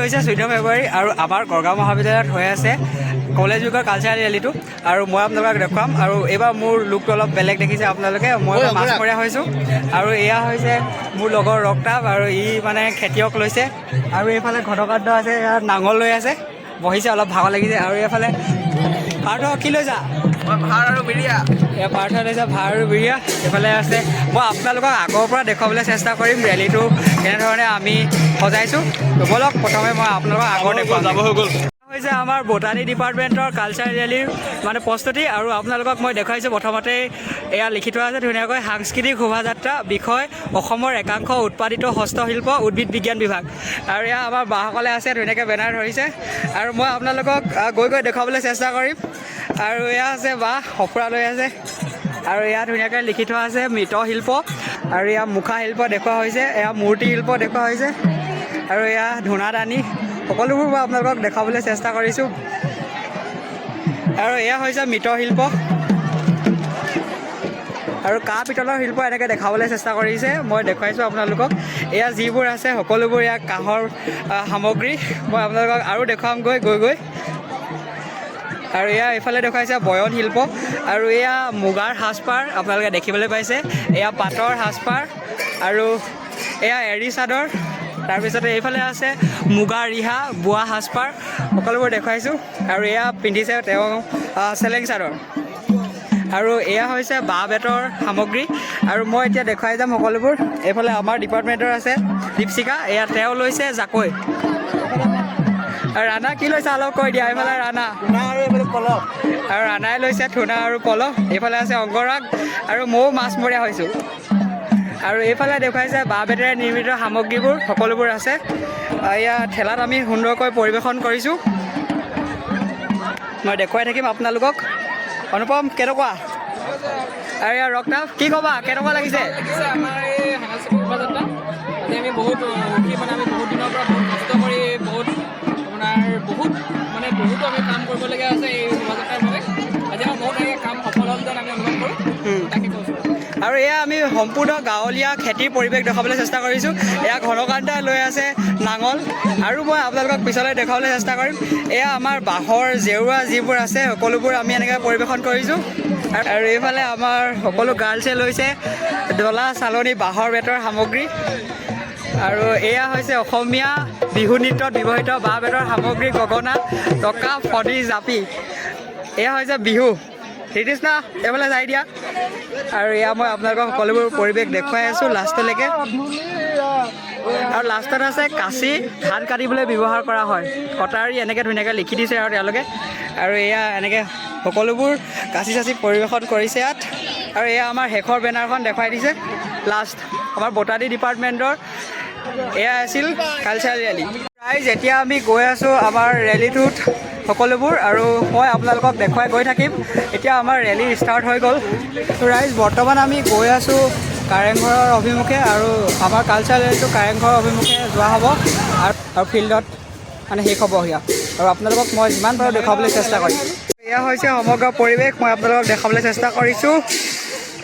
হৈছে চৈধ্য ফেব্ৰুৱাৰী আৰু আমাৰ গড়গাঁও মহাবিদ্যালয়ত হৈ আছে কলেজ উইকৰ কালচাৰেল ৰেলীটো আৰু মই আপোনালোকক দেখুৱাম আৰু এইবাৰ মোৰ লুকটো অলপ বেলেগ দেখিছে আপোনালোকে মই মাছমৰীয়া হৈছোঁ আৰু এয়া হৈছে মোৰ লগৰ ৰক্তাপ আৰু ই মানে খেতিয়ক লৈছে আৰু এইফালে ঘটকান্ত আছে ইয়াত নাঙল লৈ আছে বহিছে অলপ ভাগৰ লাগিছে আৰু এইফালে পাৰ্থ কি লৈছা? ভাৰ আৰু বিৰিয়া এয়া পাৰ্থ লৈছে ভাৰ আৰু বিৰিয়া এইফালে আছে মই আপোনালোকক আগৰ পৰা দেখুৱাবলৈ চেষ্টা কৰিম ৰেলীটো কেনেধৰণে আমি সজাইছোঁ। ব'লক প্ৰথমে মই আপোনালোকক আগৰ দেখুৱাম। যাব হৈ গ'ল। হৈছে আমাৰ বটানী ডিপাৰ্টমেণ্টৰ কালচাৰ ৰেলীৰ মানে প্ৰস্তুতি আৰু আপোনালোকক মই দেখুৱাইছোঁ প্ৰথমতে এয়া লিখি থোৱা আছে ধুনীয়াকৈ সাংস্কৃতিক শোভাযাত্ৰা বিষয় অসমৰ একাংশ উৎপাদিত হস্তশিল্প উদ্ভিদ বিজ্ঞান বিভাগ। আৰু এয়া আমাৰ বাসকলে আছে ধুনীয়াকৈ বেনাৰ ধৰিছে। আৰু মই আপোনালোকক গৈ গৈ দেখুৱাবলৈ চেষ্টা কৰিম। আৰু এয়া আছে বাঁহ সঁফুৰা লৈ আছে। আৰু এয়া ধুনীয়াকৈ লিখি থোৱা আছে মৃৎশিল্প। আৰু এয়া মুখা শিল্প দেখুওৱা হৈছে এয়া মূৰ্তি শিল্প দেখুওৱা হৈছে। আৰু এয়া ধূনা দানি সকলোবোৰ মই আপোনালোকক দেখাবলৈ চেষ্টা কৰিছোঁ। আৰু এয়া হৈছে মৃৎশিল্প আৰু কাঁহ পিতলৰ শিল্প এনেকৈ দেখাবলৈ চেষ্টা কৰিছে। মই দেখুৱাইছোঁ আপোনালোকক। এয়া যিবোৰ আছে সকলোবোৰ এয়া কাঁহৰ সামগ্ৰী। মই আপোনালোকক আৰু দেখুৱামগৈ গৈ গৈ। আৰু এয়া এইফালে দেখুৱাইছে বয়ন শিল্প। আৰু এয়া মুগাৰ সাজপাৰ আপোনালোকে দেখিবলৈ পাইছে। এয়া পাটৰ সাজপাৰ। আৰু এয়া এৰী চাদৰ। তাৰপিছতে এইফালে আছে মুগা ৰিহা বোৱা সাজপাৰ সকলোবোৰ দেখুৱাইছোঁ। আৰু এয়া পিন্ধিছে তেওঁ চেলেং চাদৰ। আৰু এয়া হৈছে বাঁহ বেতৰ সামগ্ৰী। আৰু মই এতিয়া দেখুৱাই যাম সকলোবোৰ। এইফালে আমাৰ ডিপাৰ্টমেণ্টৰ আছে দীপশিকা এয়া তেওঁ লৈছে জাকৈ। আৰু ৰাণা কি লৈছে অলপ কৈ দিয়া? এইফালে ৰাণা আৰু এইফালে পলহ। আৰু ৰাণাই লৈছে থোনা আৰু পলহ। এইফালে আছে অংগৰাগ আৰু ময়ো মাছমৰীয়া হৈছোঁ। আৰু এইফালে দেখুৱাইছে বাঁহ বেতেৰে নিৰ্মিত সামগ্ৰীবোৰ, সকলোবোৰ আছে। এয়া ঠেলাত আমি সুন্দৰকৈ পৰিৱেশন কৰিছোঁ। মই দেখুৱাই থাকিম আপোনালোকক। অনুপম, কেনেকুৱা? আৰু ইয়াৰ ৰক্তাপ কি ক'বা? কেনেকুৱা লাগিছে? আমি বহুত সম্পূৰ্ণ গাঁৱলীয়া খেতিৰ পৰিৱেশ দেখাবলৈ চেষ্টা কৰিছোঁ। এয়া ঘনকান্তাই লৈ আছে নাঙল। আৰু মই আপোনালোকক পিছলৈ দেখুৱাবলৈ চেষ্টা কৰিম। এয়া আমাৰ বাঁহৰ জেওৰা যিবোৰ আছে সকলোবোৰ আমি এনেকৈ পৰিৱেশন কৰিছোঁ। আৰু এইফালে আমাৰ সকলো গাৰ্লছে লৈছে ডলা চালনী বাঁহৰ বেতৰ সামগ্ৰী। আৰু এয়া হৈছে অসমীয়া বিহু নৃত্যত ব্যৱহৃত বাঁহ বেতৰ সামগ্ৰী গগনা টকা ফণি জাপি। এয়া হৈছে বিহু। শ্ৰীকৃষ্ণ এইফালে যাই দিয়া। আৰু এয়া মই আপোনালোকক সকলোবোৰ পৰিৱেশ দেখুৱাই আছোঁ লাষ্টলৈকে। আৰু লাষ্টত আছে কাঁচি ধান কাটিবলৈ ব্যৱহাৰ কৰা হয়। কটাৰী এনেকৈ ধুনীয়াকৈ লিখি দিছে আৰু তেওঁলোকে। আৰু এয়া এনেকৈ সকলোবোৰ কাঁচি চাচি পৰিৱেশন কৰিছে ইয়াত। আৰু এয়া আমাৰ শেষৰ বেনাৰখন দেখুৱাই দিছে। লাষ্ট আমাৰ বটানী ডিপাৰ্টমেণ্টৰ। এয়া আছিল কালচাৰেল ৰেলী। প্ৰায় যেতিয়া আমি গৈ আছোঁ আমাৰ ৰেলীটোত সকলোবোৰ আৰু মই আপোনালোকক দেখুৱাই গৈ থাকিম। এতিয়া আমাৰ ৰেলী ষ্টাৰ্ট হৈ গ'ল। ৰাইজ বৰ্তমান আমি গৈ আছোঁ কাৰেংঘৰৰ অভিমুখে আৰু আমাৰ কালচাৰেল ৰেলীটো কাৰেংঘৰৰ অভিমুখে যোৱা হ'ব। আৰু ফিল্ডত মানে শেষ হ'ব সেয়া। আৰু আপোনালোকক মই যিমান পাৰোঁ দেখুৱাবলৈ চেষ্টা কৰিম। এয়া হৈছে সমগ্ৰ পৰিৱেশ মই আপোনালোকক দেখাবলৈ চেষ্টা কৰিছোঁ।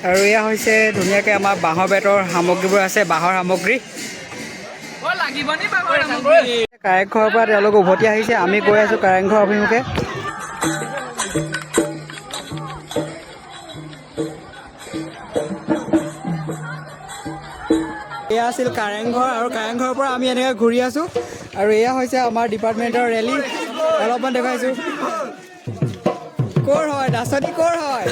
আৰু এয়া হৈছে ধুনীয়াকৈ আমাৰ বাঁহৰ বেতৰ সামগ্ৰীবোৰ আছে বাঁহৰ সামগ্ৰী। কাৰেংঘৰৰ পৰা তেওঁলোক উভতি আহিছে। আমি গৈ আছোঁ কাৰেংঘৰ অভিমুখে। এয়া আছিল কাৰেংঘৰ আৰু কাৰেংঘৰৰ পৰা আমি এনেকৈ ঘূৰি আছোঁ। আৰু এয়া হৈছে আমাৰ ডিপাৰ্টমেণ্টৰ ৰেলী। অলপমান দেখুৱাইছোঁ ক'ৰ হয়? নাচনী ক'ৰ হয়?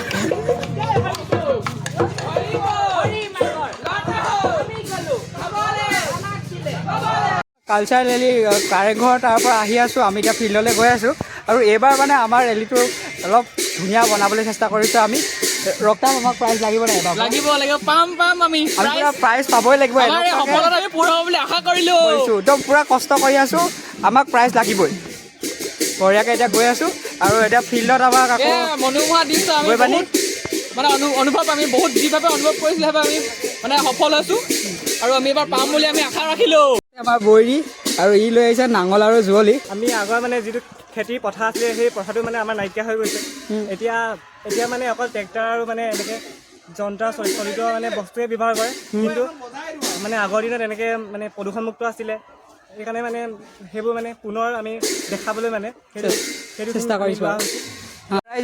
কালচাৰ ৰেলী কাৰেংঘৰ তাৰ পৰা আহি আছোঁ আমি এতিয়া ফিল্ডলৈ গৈ আছোঁ। আৰু এইবাৰ মানে আমাৰ ৰেলীটো অলপ ধুনীয়া বনাবলৈ চেষ্টা কৰিছোঁ আমি। ৰক্তাম আমাক প্ৰাইজ লাগিব নাই এবাৰ? লাগিব লাগিব পাম পাম আমি। আমি পূৰা প্ৰাইজ পাবই লাগিব একদম পূৰা কষ্ট কৰি আছোঁ। আমাক প্ৰাইজ লাগিবই। বঢ়িয়াকৈ এতিয়া গৈ আছোঁ। আৰু এতিয়া ফিল্ডত আমাক আকৌ মনোমোহা দৃশ্য আমি গৈ পানি। বহুত মানে অনু- অনুভৱ আমি বহুত যিভাৱে অনুভৱ কৰিছিলোঁ সেইভাৱে আমি মানে সফল হৈছোঁ। আৰু আমি এবাৰ পাম বুলি আমি আশা ৰাখিলোঁ। আমাৰ বৈৰী আৰু ই লৈ আহিছে নাঙল আৰু যুৱলি। আমি আগৰ মানে যিটো খেতিৰ পথাৰ আছিলে সেই পথাৰটো মানে আমাৰ নাইকিয়া হৈ গৈছে। এতিয়া এতিয়া মানে অকল ট্ৰেক্টৰ আৰু মানে এনেকৈ যন্ত্ৰ চল- চলিত মানে বস্তুৱে ব্যৱহাৰ কৰে। কিন্তু মানে আগৰ দিনত এনেকৈ মানে প্ৰদূষণমুক্ত আছিলে। সেইকাৰণে মানে সেইবোৰ মানে পুনৰ আমি দেখাবলৈ মানে সেইটো চেষ্টা কৰিছোঁ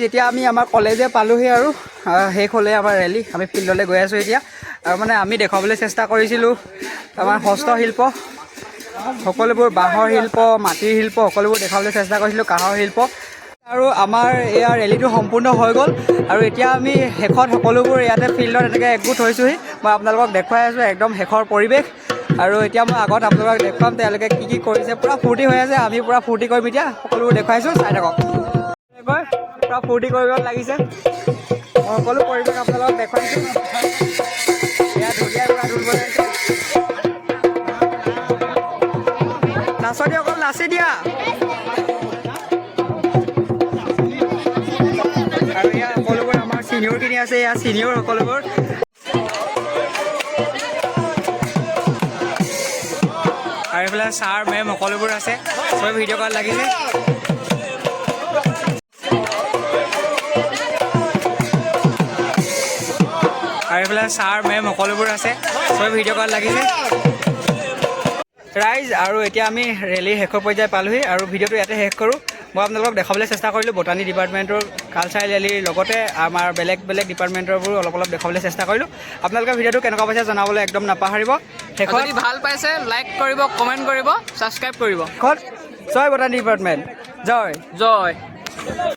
এতিয়া আমি আমাৰ কলেজে পালোহি আৰু শেষ হ'লে আমাৰ ৰেলী আমি ফিল্ডলৈ গৈ আছোঁ এতিয়া। আৰু মানে আমি দেখুৱাবলৈ চেষ্টা কৰিছিলোঁ আমাৰ হস্তশিল্প। সকলোবোৰ বাঁহৰ শিল্প মাটিৰ শিল্প সকলোবোৰ দেখুৱাবলৈ চেষ্টা কৰিছিলোঁ কাঁহৰ শিল্প। আৰু আমাৰ এয়া ৰেলীটো সম্পূৰ্ণ হৈ গ'ল। আৰু এতিয়া আমি শেষত সকলোবোৰ ইয়াতে ফিল্ডত এনেকৈ একগোট হৈছোঁহি। মই আপোনালোকক দেখুৱাই আছোঁ একদম শেষৰ পৰিৱেশ। আৰু এতিয়া মই আগত আপোনালোকক দেখুৱাম তেওঁলোকে কি কি কৰিছে। পূৰা ফূৰ্তি হৈ আছে আমি পূৰা ফূৰ্তি কৰিম এতিয়া। সকলোবোৰ দেখুৱাইছোঁ চাই থাকক। পূৰা ফূৰ্তি কৰিব লাগিছে। সকলো পৰিৱেশ আপোনালোকক দেখুৱাইছোঁ। এয়া ধুনীয়া পূৰা নাচনি অকল নাচি দিয়া। আৰু এয়া সকলোবোৰ আমাৰ চিনিয়ৰখিনি আছে এয়া চিনিয়ৰ সকলোবোৰ আৰু এইফালে ছাৰ মেম সকলোবোৰ আছে। চবে ভিডিঅ' কল লাগিছে আৰু এইফালে ছাৰ মেম সকলোবোৰ আছে। চবে ভিডিঅ' কল লাগিছে ৰাইজ আৰু এতিয়া আমি ৰেলীৰ শেষৰ পৰ্যায় পালোহি আৰু ভিডিঅ'টো ইয়াতে শেষ কৰোঁ। মই আপোনালোকক দেখাবলৈ চেষ্টা কৰিলোঁ বটানী ডিপাৰ্টমেণ্টৰ কালচাৰেল ৰেলীৰ লগতে আমাৰ বেলেগ বেলেগ ডিপাৰ্টমেণ্টৰবোৰ অলপ অলপ দেখুৱাবলৈ চেষ্টা কৰিলোঁ। আপোনালোকে ভিডিঅ'টো কেনেকুৱা পাইছে জনাবলৈ একদম নাপাহৰিব। শেষত ভাল পাইছে লাইক কৰিব কমেণ্ট কৰিব ছাবস্ক্ৰাইব কৰিব। শেষত জয় বটানী ডিপাৰ্টমেণ্ট জয়। জয়।